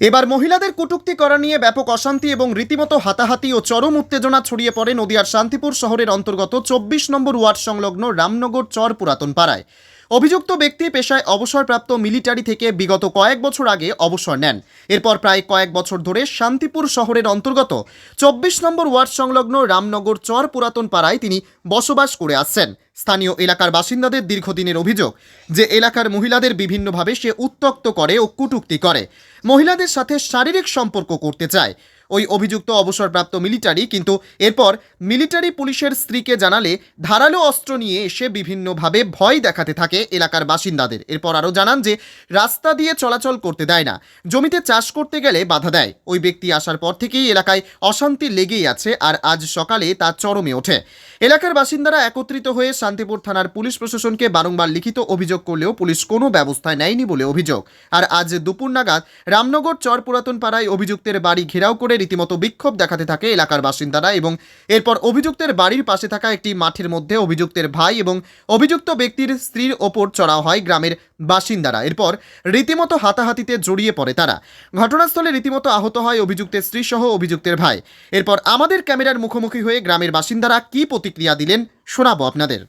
এবার মহিলাদের কটুক্তি করা নিয়ে ব্যাপক অশান্তি এবং রীতিমতো হাতাহাতি ও চরম উত্তেজনা ছড়িয়ে পড়ে নদিয়ার শান্তিপুর শহরের অন্তর্গত চব্বিশ নম্বর ওয়ার্ড সংলগ্ন রামনগর চর পুরাতন পাড়ায়। অভিযুক্ত ব্যক্তি পেশায় অবসরপ্রাপ্ত মিলিটারি থেকে বিগত কয়েক বছর আগে অবসর নেন। এরপর প্রায় কয়েক বছর ধরে শান্তিপুর শহরের অন্তর্গত চব্বিশ নম্বর ওয়ার্ড সংলগ্ন রামনগর চর পুরাতন পাড়ায় তিনি বসবাস করে আসছেন। স্থানীয় এলাকার বাসিন্দাদের দীর্ঘদিনের অভিযোগ যে এলাকার মহিলাদের বিভিন্নভাবে সে উত্তক্ত করে ও কটূক্তি করে। মহিলাদের সাথে শারীরিক সম্পর্ক করতে চায়। ওই অভিযুক্ত অবসরপ্রাপ্ত মিলিটারি, কিন্তু এরপর মিলিটারি পুলিশের স্ত্রীকে জানালে ধারালো অস্ত্র নিয়ে এসে বিভিন্নভাবে ভয় দেখাতে থাকে এলাকার বাসিন্দাদের। এরপর আরও জানান যে, রাস্তা দিয়ে চলাচল করতে দেয় না। জমিতে চাষ করতে গেলে বাধা দেয়। ওই ব্যক্তি আসার পর থেকেই এলাকায় অশান্তি লেগেই আছে আর আজ সকালে তা চরমে ওঠে। এলাকার বাসিন্দারা একত্রিত হয়ে শান্তিপুর থানার পুলিশ প্রশাসনকে বারংবার লিখিত অভিযোগ করলেও পুলিশ কোনো ব্যবস্থা নেয়নি বলে অভিযোগ। আর আজ দুপুর নাগাদ রামনগর চর পুরাতন পাড়ায় অভিযুক্তের বাড়ি ঘেরাও করে রীতিমতো বিক্ষোভ দেখাতে থাকে এলাকার বাসিন্দারা এবং এরপর অভিযুক্তের বাড়ির পাশে থাকা একটি মাঠের মধ্যে অভিযুক্তের ভাই এবং অভিযুক্ত ব্যক্তির স্ত্রীর ওপর চড়াও হয় গ্রামের বাসিন্দারা। এরপর রীতিমতো হাতাহাতিতে জড়িয়ে পড়ে তারা। ঘটনাস্থলে রীতিমতো আহত হয় অভিযুক্তের স্ত্রী সহ অভিযুক্তের ভাই। এরপর আমাদের ক্যামেরার মুখোমুখি হয়ে গ্রামের বাসিন্দারা কী প্রতিক্রিয়া দিলেন শোনাবো আপনাদের।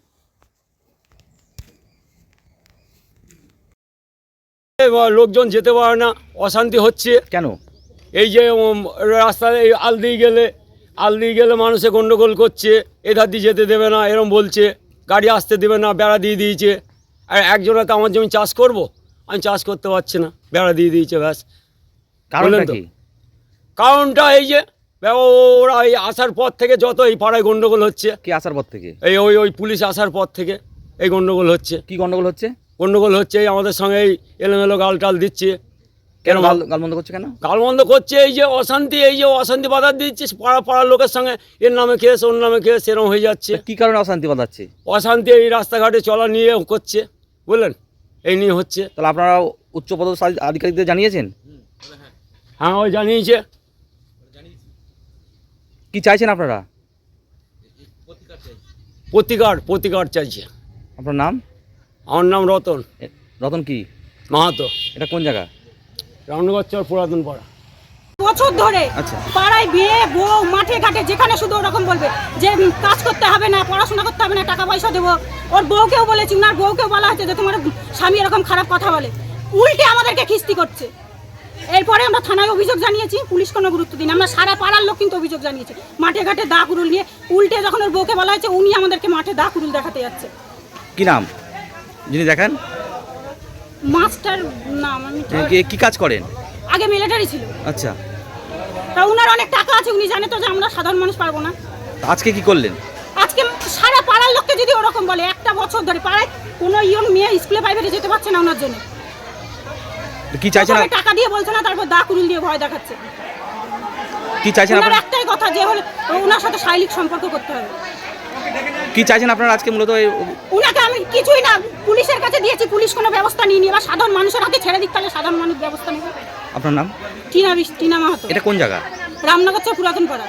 লোকজন যেতে পারে না অশান্তি হচ্ছে। কেন? এই যে রাস্তা এই আলদি গেলে আলদি গেলে মানুষে গণ্ডগোল করছে এধার দিয়ে যেতে দেবে না এরম বলছে গাড়ি আসতে দেবে না বেড়া দিয়ে দিয়েছে। আর একজনে তো আমার জমি চাষ করব আমি চাষ করতে পারছি না বেড়া দিয়ে দিয়েছে ব্যাস। কারণ কারণটা এই যে ওরা এই আসার পর থেকে যত এই পাড়ায় গন্ডগোল হচ্ছে কি আসার পর থেকে? এই ওই ওই পুলিশ আসার পর থেকে এই গন্ডগোল হচ্ছে। কি গন্ডগোল হচ্ছে? গন্ডগোল হচ্ছে এই আমাদের সঙ্গে এই এলোমেলো গাল টাল দিচ্ছে কেন গাল গাল বন্ধ করছে কেন? গালমন্দ করছে এই যে অশান্তি এই যে অশান্তি বাধা দিচ্ছে পাড়া পাড়ার লোকের সঙ্গে এর নামে কেস ওর নামে কেস সেরকম হয়ে যাচ্ছে। কি কারণে অশান্তি বাঁধাচ্ছে? অশান্তি এই রাস্তাঘাটে চলা নিয়ে করছে বুঝলেন? এই নিয়ে হচ্ছে। তাহলে আপনারা উচ্চপদস্থ আধিকারিকদের জানিয়েছেন? হ্যাঁ ওই জানিয়েছে। কি চাইছেন আপনারা? প্রতিকার প্রতিকার চাইছে। আপনার নাম? আমার নাম রতন। রতন কি? মাহাতো। এটা কোন জায়গা? রামনগর চর পুরাতন পাড়া। বছর ধরে আচ্ছা। পাড়ায় বিয়ে বউ মাঠে ঘাটে যেখানে শুধু ওরকম বলবে যে কাজ করতে হবে না পড়াশোনা করতে হবে না টাকা পয়সা দেবো। ওর বউকেও বলেছি উনার বউকেও বলা হচ্ছে যে তোমার স্বামী এরকম খারাপ কথা বলে। উল্টে আমাদেরকে খিস্তি করছে। এরপরে আমরা থানায় অভিযোগ জানিয়েছি পুলিশ কোনো গুরুত্ব দিন আমরা সারা পাড়ার লোক কিন্তু অভিযোগ জানিয়েছি। মাঠে ঘাটে দা কুরুল নিয়ে উল্টে যখন ওর বউকে বলা হয়েছে উনি আমাদেরকে মাঠে দা কুরুল দেখাতে যাচ্ছে। কি নাম? যিনি দেখান? মাস্টার নাম আমি কি- কি কাজ করেন? আগে মিলিটারি ছিল। আচ্ছা। তা উনার অনেক টাকা আছে উনি জানে তো যে আমরা সাধারণ মানুষ পারব না। আজকে কি করলেন? আজকে সারা পাড়ার লোককে যদি ওরকম বলে একটা বছর ধরে পাড়ায় কোনো ইয়ং মেয়ে স্কুলে প্রাইভেটে যেতে পারছে না ওনার জন্য। কি চাইছেন প্রথমে টাকা দিয়ে বলছে না তারপর দা কুড়ুল দিয়ে ভয় দেখাচ্ছে। কি চাইছেন ওনার আপনারা? একটাই কথা যে হলে ওনার সাথে শারীরিক সম্পর্ক করতে হবে। কি চাইছেন আপনারা আজকে মূলত উনাকে আমি কিছুই না পুলিশের কাছে দিয়েছি পুলিশ কোনো ব্যবস্থা নিয়ে এবার সাধারণ মানুষের হাতে ছেড়ে দিক তাহলে সাধারণ মানুষ ব্যবস্থা নেবে। আপনার নাম? টিনা টিনা মাহাতো। এটা কোন জায়গা? রামনগর পুরাতন পাড়া।